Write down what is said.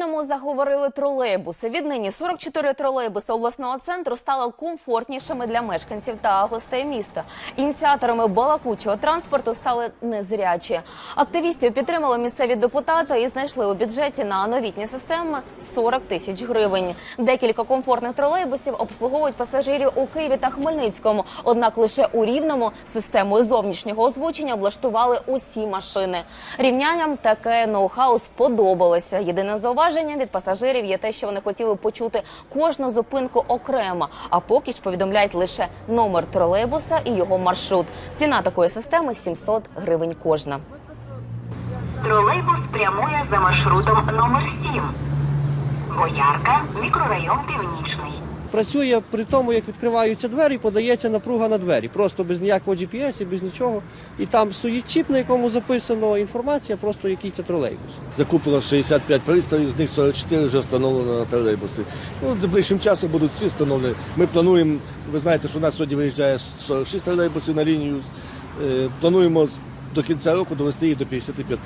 Рівному заговорили тролейбуси. Віднині 44 тролейбуси обласного центру стали комфортнішими для мешканців та гостей міста. Ініціаторами балакучого транспорту стали незрячі. Активістів підтримали місцеві депутати і знайшли у бюджеті на новітні системи 40 тисяч гривень. Декілька комфортних тролейбусів обслуговують пасажирів у Києві та Хмельницькому. Однак лише у Рівному системою зовнішнього озвучення облаштували усі машини. Рівнянам таке ноу-хау сподобалося. Єдине зауваження від пасажирів є те, що вони хотіли почути кожну зупинку окремо. А поки ж повідомляють лише номер тролейбуса і його маршрут. Ціна такої системи 700 гривень кожна. Тролейбус прямує за маршрутом номер 7. Боярка, мікрорайон Північний. Працює при тому, як відкриваються двері, подається напруга на двері. Просто без ніякого GPS, без нічого. І там стоїть чіп, на якому записано інформація, просто який це тролейбус. Закуплено 65 пристроїв, з них 44 вже встановлено на тролейбуси. Ну, ближчим часом будуть всі встановлені. Ми плануємо, ви знаєте, що у нас сьогодні виїжджає 46 тролейбусів на лінію. Е, Плануємо до кінця року довести їх до 55.